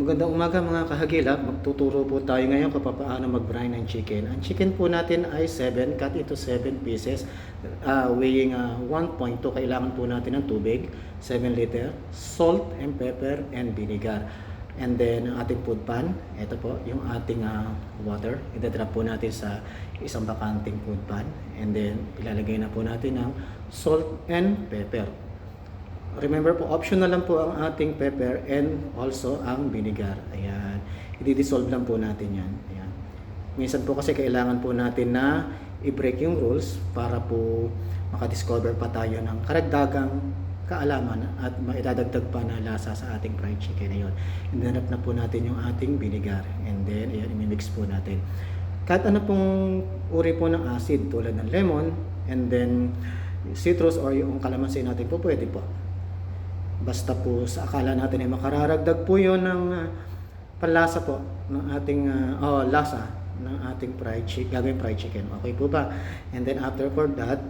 Magandang umaga mga kahagilap. Magtuturo po tayo ngayon kung paano mag-brine ng chicken. Ang chicken po natin ay 7, cut into 7 pieces, uh, weighing uh, 1.2. Kailangan po natin ng tubig, 7 liter, salt and pepper and vinegar. And then ating food pan, ito po yung ating uh, water. Idadrop po natin sa isang bakanting food pan. And then ilalagay na po natin ng salt and pepper. Remember po, optional lang po ang ating pepper and also ang vinegar. Ayan. I-dissolve lang po natin yan. Ayan. Minsan po kasi kailangan po natin na i-break yung rules para po makadiscover pa tayo ng karagdagang kaalaman at maitadagdag pa na lasa sa ating fried chicken. Ayun. Hinanap na po natin yung ating vinegar. And then, ayan, imimix po natin. Kahit ano pong uri po ng acid tulad ng lemon and then citrus or yung kalamansi natin po pwede po. Basta po sa akala natin ay makararagdag po yun ng uh, panlasa po ng ating uh, oh, lasa ng ating fried chicken, gagawin fried chicken. Okay po ba? And then after for that,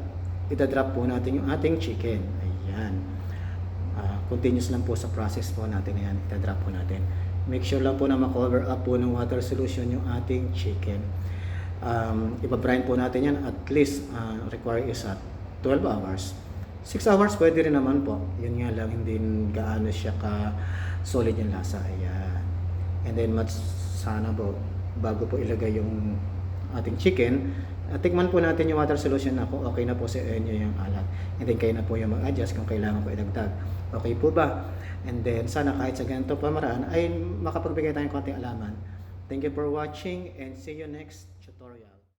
itadrop po natin yung ating chicken. Ayan. Ah, continuous lang po sa process po natin ayan. Itadrop po natin. Make sure lang po na ma-cover up po ng water solution yung ating chicken. Um, ibabrine po natin yan at least uh, require is at 12 hours. 6 hours pwede rin naman po. Yun nga lang, hindi gaano siya ka solid yung lasa. Ayan. And then, mas sana po, bago po ilagay yung ating chicken, tikman po natin yung water solution na kung okay na po sa inyo yung alat. And then, kayo na po yung mag-adjust kung kailangan po idagdag. Okay po ba? And then, sana kahit sa ganito pamaraan ay makapagbigay tayong konting alaman. Thank you for watching and see you next